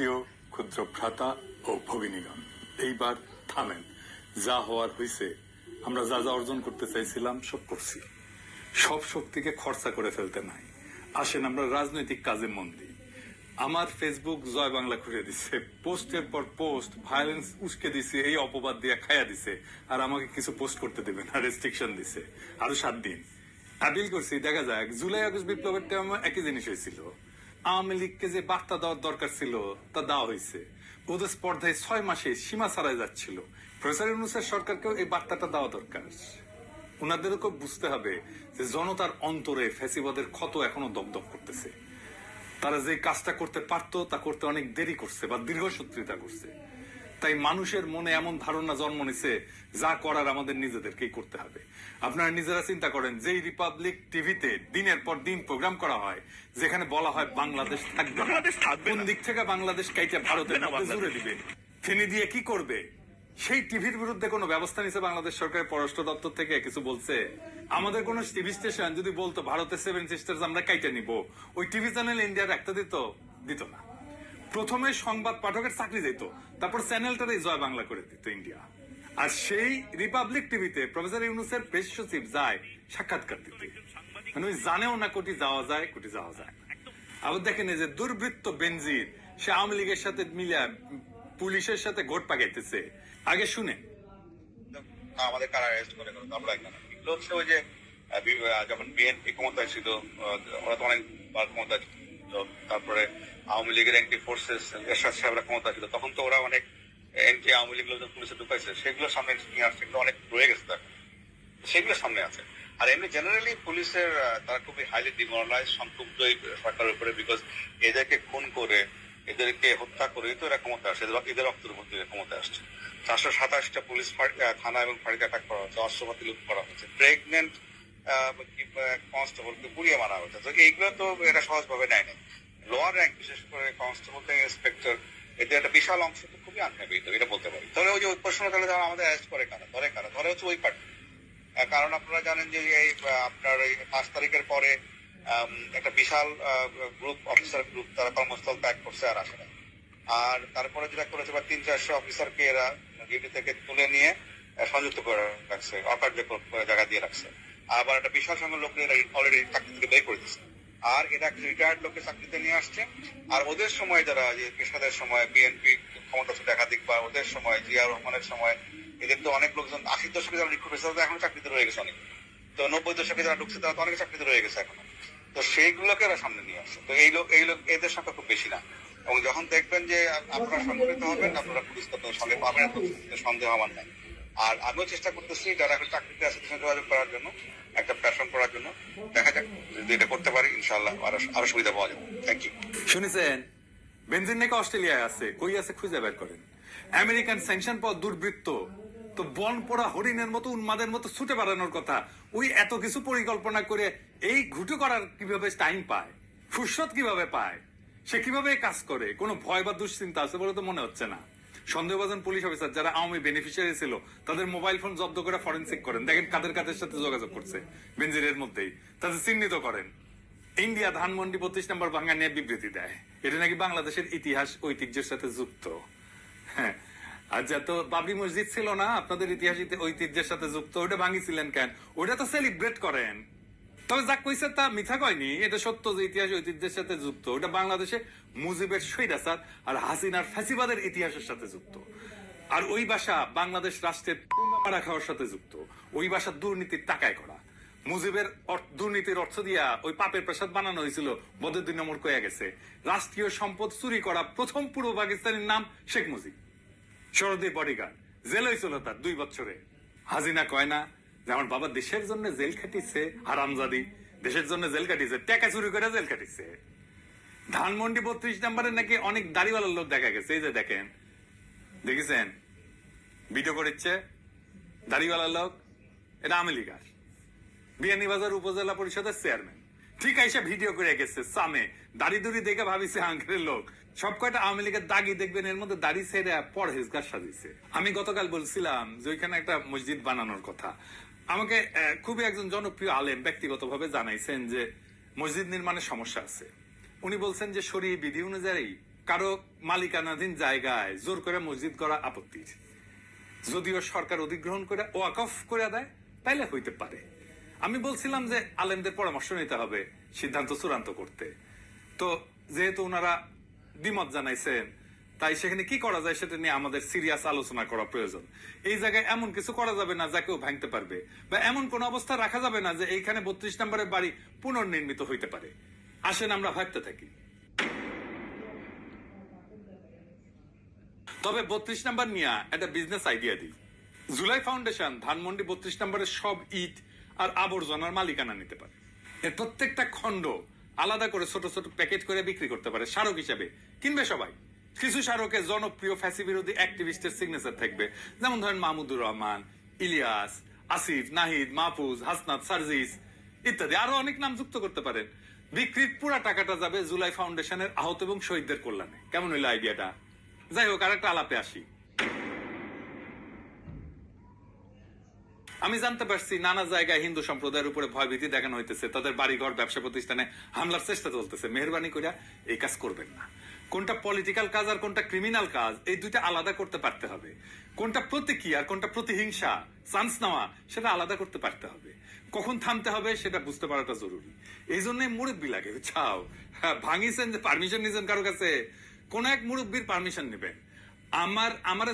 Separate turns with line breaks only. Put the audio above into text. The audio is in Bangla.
প্রিয় ক্ষুদ্র ভ্রাতা ও ভগিনীগণ, এইবার থামেন। যা হওয়ার হয়েছে আমরা যা যা অর্জন করতে চাইছিলাম, সব করছি। সব শক্তিকে খরচা করে ফেলতে নাই। আসেন আমরা রাজনৈতিক কাজে মন দিই। আমার ফেসবুক জয় বাংলা খুঁজে দিছে, পোস্টের পর পোস্ট ভায়োলেন্স উস্কে দিছে, এই অপবাদ দিয়ে খাইয়া দিছে, আর আমাকে কিছু পোস্ট করতে দেবে না রেস্ট্রিকশন দিছে। আরও সাত দিন। আপিল করছি, দেখা যাক, জুলাই, আগস্ট বিপ্লবের টাইম একই জিনিস হয়েছিল। আওয়ামী লীগকে যে বার্তা দেওয়ার দরকার ছিল, তা দেওয়া হয়েছে। ওদের স্পর্ধায় ছয় মাসে সীমা ছাড়াই যাচ্ছিল। প্রফেসর ইউনুসের সরকারকেও এই বার্তাটা দেওয়া দরকার। ওনাদেরকে বুঝতে হবে যে জনতার অন্তরে ফ্যাসিবাদের ক্ষত এখনও দপদপ করতেছে। তারা যে কাজটা করতে পারতো, তা করতে অনেক দেরি করছে বা দীর্ঘ দীর্ঘসূত্রিতা করছে। তাই মানুষের মনে এমন ধারণা জন্ম নিছে যা করার আমাদের নিজেদেরকেই করতে হবে। আপনারা নিজেরা চিন্তা করেন যেই রিপাবলিক টিভিতে দিনের পর দিন প্রোগ্রাম করা হয় যেখানে বলা হয় বাংলাদেশ থাকবে কোন দিক থেকে বাংলাদেশ কাইটা ভারতের জুড়ে দিবে? ফেনি দিয়ে কি করবে? সেই টিভির বিরুদ্ধে কোনো ব্যবস্থা নিছে বাংলাদেশ সরকারের পররাষ্ট্র দপ্তর থেকে? কিছু বলছে? আমাদের কোন টিভি স্টেশন যদি বলতো ভারতের সেভেন সিস্টার্স আমরা কাইটা নিব। ওই টিভি চ্যানেল ইন্ডিয়ার একটা দিত দিত না। প্রথমে সংবাদ পাঠকের চাকরি যেত তারপর চ্যানেলটারই জয় বাংলা করে দিত ইন্ডিয়া। আর সেই রিপাবলিক টিভিতে প্রফেসর ইউনুসের প্রেস সচিব যায়, সাক্ষাৎকার দিতে। মানে ওই জানেও না কোটি যাওয়া যায়, কোটি যাওয়া যায়। আবার দেখেন এই যে দুর্বৃত্ত বেনজির, সে আওয়ামী লীগের সাথে মিলে পুলিশের সাথে ঘোট পাকাইতেছে। আগে শুনে
আমাদের কারা অ্যারেস্ট করে আমরা এগুলো হচ্ছে ওই যে যখন বিএনপি ক্ষমতায় ছিল ওরা তো অনেকবার ক্ষমতায় তারপরে আওয়ামী লীগের এন্টি ফোর্সেস এরশাদ সাহেবরা ক্ষমতা ছিল। তখন তো ওরা অনেক এন্টি আওয়ামী লীগ লোকজন পুলিশে ঢুকাইছে। সেগুলো সামনে নিয়ে আসছে, কিন্তু অনেক রয়ে গেছে তার। সেগুলো সামনে আছে। আর এমনি জেনারেলি পুলিশের তারা খুবই হাইলি ডিমোরালাইজ সংক্ষুব্ধ এই সরকারের উপরে বিকজ এদেরকে খুন করে, এদেরকে হত্যা করে তো এরা ক্ষমতা আসছে। এদের রক্তের দিয়ে ক্ষমতা আসছে। চারশো সাতাশটা পুলিশ থানা এবং ফাঁড়িতে অ্যাটাক করা হচ্ছে, অস্ত্রপাতি লুট করা হচ্ছে। প্রেগনেন্ট কনস্টেবলকে পুড়িয়ে মারা হচ্ছে তো এইগুলো তো এরা সহজভাবে নেয় না লোয়ার র্যাঙ্ক বিশেষ করে কনস্টেবল থেকে ইন্সপেক্টর এদের একটা বিশাল অংশ তো খুবই আনহেভিত এটা বলতে পারি। তাহলে ওই যে প্রশ্ন তাহলে তারা আমাদের অ্যারেস্ট করে কারা? ধরে কারা? ধরে হচ্ছে ওই পার্টি কারণ আপনারা জানেন যে এই আপনার এই পাঁচ তারিখের পরে একটা বিশাল গ্রুপ অফিসার গ্রুপ তারা কর্মস্থল ত্যাগ করছে আর আসে আর তারপরে যেটা করেছে বা তিন, চারশো অফিসারকে এরা ডিউটি থেকে তুলে নিয়ে সংযুক্ত করে রাখছে, অকার্যকর জায়গা দিয়ে রাখছে। আবার একটা বিশাল সংখ্যক লোক অলরেডি চাকরি থেকে বের করে দিচ্ছে আর এরা রিটায়ার্ড লোককে চাকরিতে নিয়ে আসছে। আর ওদের সময় যারা যে পেশাদের সময় বিএনপি ক্ষমতা ছিল একাধিক, বা ওদের সময়, জিয়া রহমানের সময়, এদের তো অনেক লোকজন, আশির দশকে যারা হয়েছে, তারা এখনও চাকরিতে রয়ে গেছে অনেক। তো নব্বই দশকে যারা ঢুকছে, তারা তো অনেক চাকরিতে রয়ে গেছে এখনও। তো সেইগুলোকে এরা সামনে নিয়ে আসছে। তো এই লোক এই লোক এদের সংখ্যা খুব বেশি না। এবং যখন দেখবেন যে আপনারা সংগঠিত হবেন, আপনারা পুলিশ সঙ্গে পাবেন সন্দেহ আমার নাই। আর আমিও চেষ্টা করতেছি যারা এখন চাকরিতে আছে যোগাযোগ করার জন্য, একটা প্ল্যাটফর্ম করার জন্য। দেখা যাক যদি এটা করতে পারি ইনশাল্লাহ আরও আরও সুবিধা পাওয়া যাবে। থ্যাংক ইউ
শুনেছেন, বেনজিন নাকি অস্ট্রেলিয়ায় আছে, কই আছে খুঁজে বের করেন। আমেরিকান স্যাংশন পাওয়া দুর্বৃত্ত, তো বন পোড়া হরিণের মতো উন্মাদের মতো ছুটে বেড়ানোর কথা। ওই এত কিছু পরিকল্পনা করে এই ঘুটু করার কীভাবে টাইম পায়? ফুরসত কীভাবে পায়? সে কীভাবে কাজ করে? কোনো ভয় বা দুশ্চিন্তা আছে বলে তো মনে হচ্ছে না। সন্দেহভাজন পুলিশ অফিসার যারা আওয়ামী বেনিফিশিয়ারি ছিল, তাদের মোবাইল ফোন জব্দ করে ফরেন্সিক করেন। দেখেন কাদের কাদের সাথে যোগাযোগ করছে বেঞ্জিরের মধ্যেই। তাদের চিহ্নিত করেন। ইন্ডিয়া ধানমন্ডি বত্রিশ নম্বর ভাঙ্গা নিয়ে বিবৃতি দেয়। এটা নাকি বাংলাদেশের ইতিহাস ঐতিহ্যের সাথে যুক্ত। হ্যাঁ। আর যত বাবরি মসজিদ ছিল না, আপনাদের ইতিহাস ঐতিহ্যের সাথে যুক্ত ওটা ভাঙিছিলেন কেন? ওটা তো সেলিব্রেট করেন। তবে যা কইছে তা মিথ্যা কয়নি? এটা সত্য যে ইতিহাস ঐতিহ্যের সাথে যুক্ত। ওটা বাংলাদেশে মুজিবের সৈরাসার আর হাসিনার ফ্যাসিবাদের ইতিহাসের সাথে যুক্ত। আর ওই ভাষা বাংলাদেশ রাষ্ট্রের মারা খাওয়ার সাথে যুক্ত। ওই ভাষা দুর্নীতির টাকায় করা। মুজিবের দুর্নীতির অর্থ দিয়া ওই পাপের প্রসাদ বানানো হয়েছিল বদরদিন নম্বর কয়ে গেছে। রাষ্ট্রীয় সম্পদ চুরি করা প্রথম পূর্ব পাকিস্তানের নাম শেখ মুজিব। সরদী বডিগার্ড জেল হয়েছিল তার দুই বছরে। হাজিনা কয় না যে আমার বাবা দেশের জন্য জেল খাটিছে হারামজাদি, দেশের জন্য জেল কাটিছে টাকা চুরি করে জেল কাটিছে ধানমন্ডি বত্রিশ নম্বরে নাকি অনেক দাড়িওয়ালার লোক দেখা গেছে, এই যে দেখেন। দেখেছেন? ভিডিও করেছে দাড়িওয়ালা লোক, এটা আমেরিকার বিয়ানীবাজার উপজেলা পরিষদের চেয়ারম্যান। ঠিক আইসা ভিডিও করে গেছে, সামে দাড়ি দুড়ি দেখে ভাবিছে আঙ্কেলের লোক। সব কয়টা আওয়ামী লীগের দাগি দেখবেন, এর মধ্যে দাড়ি ছেড়ে পরহেজগার সাজিয়েছে। আমি গতকাল বলছিলাম যে ওইখানে একটা মসজিদ বানানোর কথা। আমাকে খুবই একজন জনপ্রিয় আলেম ব্যক্তিগতভাবে জানাইছেন যে মসজিদ নির্মাণের সমস্যা আছে। উনি বলছেন যে শরীর বিধি অনুযায়ী কারও মালিকানাধীন জায়গায় জোর করে মসজিদ করা আপত্তির যদিও সরকার অধিগ্রহণ করে, ওয়াকফ করে দেয়, তাইলে হইতে পারে। আমি বলছিলাম যে আলেমদের পরামর্শ নিতে হবে, সিদ্ধান্ত চূড়ান্ত করতে। তো যেহেতু ওনারা দ্বিমত জানাইছেন তাই সেখানে কি করা যায় সেটা নিয়ে আমাদের সিরিয়াস আলোচনা করা প্রয়োজন। এই জায়গায় এমন কিছু করা যাবে না যা কেউ ভাঙতে পারবে বা এমন কোন অবস্থা রাখা যাবে না যে এইখানে বত্রিশ নম্বরের বাড়ি পুনর্নির্মিত হইতে পারে। আসেন আমরা ভাবতে থাকি। তবে বত্রিশ নাম্বার নিয়ে একটা বিজনেস আইডিয়া দিই। জুলাই ফাউন্ডেশন ধানমন্ডি বত্রিশ নম্বরের সব ইট আর আবর্জনার মালিকানা নিতে পারে। এর প্রত্যেকটা খণ্ড আলাদা করে ছোট ছোট প্যাকেট করে বিক্রি করতে পারে স্মারক হিসাবে। কিনবে সবাই? কিছু স্মারকে জনপ্রিয় ফ্যাসি বিরোধী অ্যাক্টিভিস্টের সিগনেচার থাকবে। যেমন ধরেন মাহমুদুর রহমান, ইলিয়াস, আসিফ, নাহিদ, মাহফুজ, হাসনাত, সার্জিস ইত্যাদি। আরও অনেক নাম যুক্ত করতে পারেন। বিক্রির পুরা টাকাটা যাবে জুলাই ফাউন্ডেশনের আহত এবং শহীদদের কল্যাণে। কেমন হইল আইডিয়াটা? যাই হোক আর একটা আলাপে আসি। আমি জানতে পারছি নানা জায়গায় হিন্দু সম্প্রদায়ের উপরে ভয়ভীতি দেখানো হইতেছে। তাদের বাড়িঘর, ব্যবসা প্রতিষ্ঠানে হামলার চেষ্টা চলতেছে। মেহরবানি করে এই কাজ করবেন না। কোনটা পলিটিক্যাল কাজ আর কোনটা ক্রিমিনাল কাজ এই দুইটা আলাদা করতে পারতে হবে। কোনটা প্রতীকী আর কোনটা প্রতিহিংসা চান্স নেওয়া সেটা আলাদা করতে পারতে হবে। কখন থামতে হবে সেটা বুঝতে পারাটা জরুরি। এই জন্য মুরব্বী লাগে ছাও হ্যাঁ, ভাঙিছেন যে পারমিশন নিয়েছেন কারও কাছে? কোন এক মুরব্বীর পারমিশন নেবেন। আমার আমার